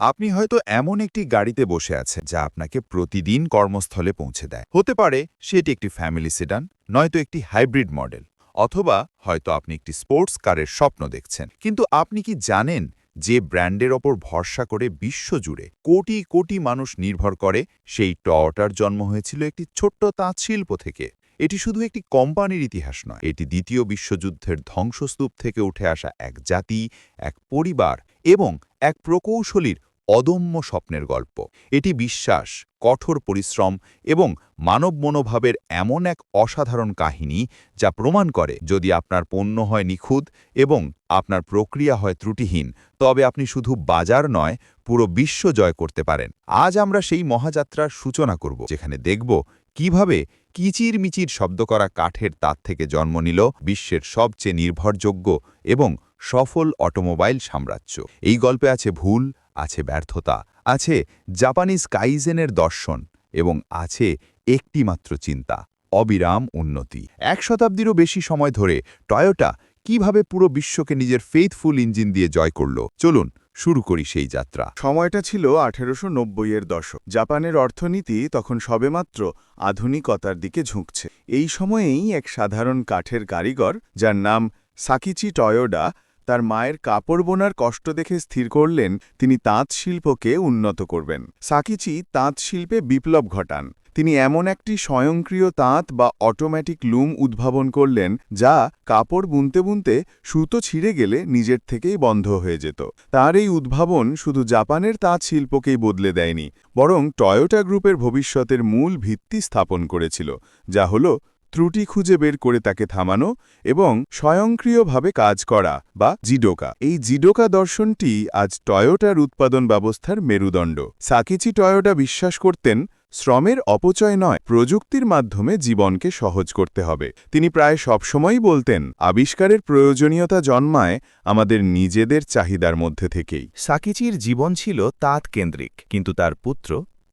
আপনি হয়তো এমন একটি গাড়িতে বসে আছেন যা আপনাকে প্রতিদিন কর্মস্থলে পৌঁছে দেয়। হতে পারে সেটি একটি ফ্যামিলি সেডান, নয়তো একটি হাইব্রিড মডেল, অথবা হয়তো আপনি একটি স্পোর্টস কারের স্বপ্ন দেখছেন। কিন্তু আপনি কি জানেন যে ব্র্যান্ডের ওপর ভরসা করে বিশ্বজুড়ে কোটি কোটি মানুষ নির্ভর করে? সেই টয়টার জন্ম হয়েছিল একটি ছোট্ট তাঁত শিল্প থেকে। এটি শুধু একটি কোম্পানির ইতিহাস নয়, এটি দ্বিতীয় বিশ্বযুদ্ধের ধ্বংসস্তূপ থেকে উঠে আসা এক জাতি, এক পরিবার এবং এক প্রকৌশলীর অদম্য স্বপ্নের গল্প। এটি বিশ্বাস, কঠোর পরিশ্রম এবং মানব মনোভাবের এমন এক অসাধারণ কাহিনী যা প্রমাণ করে যদি আপনার পণ্য হয় নিখুঁত এবং আপনার প্রক্রিয়া হয় ত্রুটিহীন, তবে আপনি শুধু বাজার নয়, পুরো বিশ্ব জয় করতে পারেন। আজ আমরা সেই মহাযাত্রার সূচনা করব, যেখানে দেখব কীভাবে কিচির মিচির শব্দ করা কাঠের তার থেকে জন্ম নিল বিশ্বের সবচেয়ে নির্ভরযোগ্য এবং সফল অটোমোবাইল সাম্রাজ্য। এই গল্পে আছে ভুল আছে ব্যর্থতা, আছে জাপানিজ কাইজেনের দর্শন এবং আছে একটিমাত্র চিন্তা, অবিরাম উন্নতি। এক শতাব্দীরও বেশি সময় ধরে টয়োটা কীভাবে পুরো বিশ্বকে নিজের ফেইথফুল ইঞ্জিন দিয়ে জয় করল, চলুন শুরু করি সেই যাত্রা। সময়টা ছিল আঠেরোশো নব্বইয়ের দশক। জাপানের অর্থনীতি তখন সবেমাত্র আধুনিকতার দিকে ঝুঁকছে। এই সময়েই এক সাধারণ কাঠের কারিগর, যার নাম সাকিচি টয়োডা তার মায়ের কাপড় বোনার কষ্ট দেখে স্থির করলেন, তিনি তাঁত শিল্পকে উন্নত করবেন। সাকিচি তাঁত শিল্পে বিপ্লব ঘটান। তিনি এমন একটি স্বয়ংক্রিয় তাঁত বা অটোমেটিক লুম উদ্ভাবন করলেন, যা কাপড় বুনতে বুনতে সুতো ছিঁড়ে গেলে নিজের থেকেই বন্ধ হয়ে যেত। তার এই উদ্ভাবন শুধু জাপানের তাঁত শিল্পকেই বদলে দেয়নি, বরং টয়োটা গ্রুপের ভবিষ্যতের মূল ভিত্তি স্থাপন করেছিল, যা হল ত্রুটি খুঁজে বের করে তাকে থামানো এবং স্বয়ংক্রিয়ভাবে কাজ করা বা জিডোকা। এই জিডোকা দর্শনটি আজ টয়োটার উৎপাদন ব্যবস্থার মেরুদণ্ড। সাকিচি টয়োটা বিশ্বাস করতেন, শ্রমের অপচয় নয়, প্রযুক্তির মাধ্যমে জীবনকে সহজ করতে হবে। তিনি প্রায় সবসময়ই বলতেন, আবিষ্কারের প্রয়োজনীয়তা জন্মায় আমাদের নিজেদের চাহিদার মধ্যে থেকেই। সাকিচির জীবন ছিল তাঁত কেন্দ্রিক কিন্তু তার পুত্র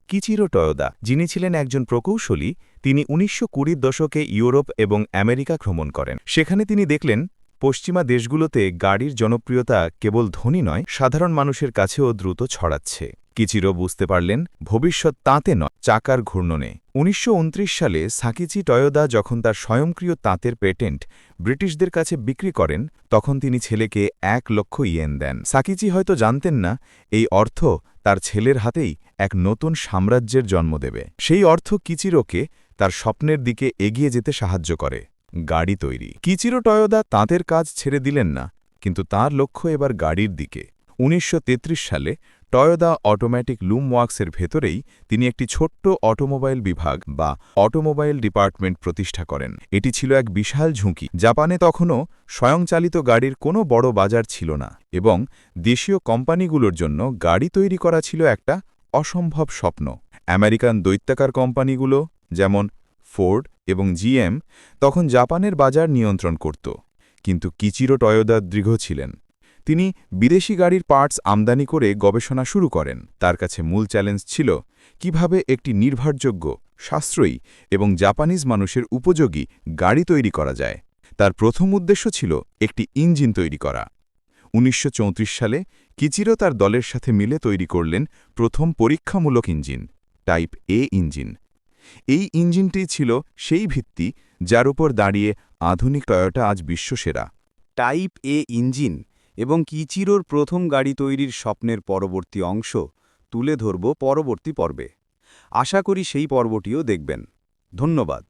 কিচিরো টয়োদা, যিনি ছিলেন একজন প্রকৌশলী, তিনি উনিশশো কুড়ির দশকে ইউরোপ এবং আমেরিকা ভ্রমণ করেন। সেখানে তিনি দেখলেন, পশ্চিমা দেশগুলোতে গাড়ির জনপ্রিয়তা কেবল ধনী নয়, সাধারণ মানুষের কাছেও দ্রুত ছড়াচ্ছে। কিচিরো বুঝতে পারলেন, ভবিষ্যৎ তাঁতে নয়, চাকার ঘূর্ণনে। উনিশশো উনত্রিশ সালে সাকিচি টয়োদা যখন তার স্বয়ংক্রিয় তাঁতের পেটেন্ট ব্রিটিশদের কাছে বিক্রি করেন, তখন তিনি ছেলেকে এক লক্ষ ইয়েন দেন। সাকিচি হয়তো জানতেন না, এই অর্থ তার ছেলের হাতেই এক নতুন সাম্রাজ্যের জন্ম দেবে। সেই অর্থ কিচিরোকে তার স্বপ্নের দিকে এগিয়ে যেতে সাহায্য করে। গাড়ি তৈরি। কিচিরো টয়োদা তাঁতের কাজ ছেড়ে দিলেন না, কিন্তু তার লক্ষ্য এবার গাড়ির দিকে। উনিশশো তেত্রিশ সালে টয়োদা অটোমেটিক লুম ওয়ার্কসের ভেতরেই তিনি একটি ছোট্ট অটোমোবাইল বিভাগ বা অটোমোবাইল ডিপার্টমেন্ট প্রতিষ্ঠা করেন। এটি ছিল এক বিশাল ঝুঁকি। জাপানে তখনও স্বয়ংচালিত গাড়ির কোনো বড় বাজার ছিল না এবং দেশীয় কোম্পানিগুলোর জন্য গাড়ি তৈরি করা ছিল একটা অসম্ভব স্বপ্ন। আমেরিকান দৈত্যাকার কোম্পানিগুলো যেমন ফোর্ড এবং জিএম তখন জাপানের বাজার নিয়ন্ত্রণ করত। কিন্তু কিচিরো টয়োদা দৃঢ় ছিলেন। তিনি বিদেশি গাড়ির পার্টস আমদানি করে গবেষণা শুরু করেন। তার কাছে মূল চ্যালেঞ্জ ছিল কীভাবে একটি নির্ভরযোগ্য, সাশ্রয়ী এবং জাপানিজ মানুষের উপযোগী গাড়ি তৈরি করা যায়। তার প্রথম উদ্দেশ্য ছিল একটি ইঞ্জিন তৈরি করা। উনিশশো চৌত্রিশ সালে কিচিরো তার দলের সাথে মিলে তৈরি করলেন প্রথম পরীক্ষামূলক ইঞ্জিন, টাইপ এ ইঞ্জিন। এই ইঞ্জিনটি ছিল সেই ভিত্তি যার উপর দাঁড়িয়ে আধুনিক টয়োটা আজ বিশ্বসেরা। টাইপ এ ইঞ্জিন এবং কিচিরোর প্রথম গাড়ি তৈরির স্বপ্নের পরবর্তী অংশ তুলে ধরব পরবর্তী পর্বে। আশা করি সেই পর্বটিও দেখবেন। ধন্যবাদ।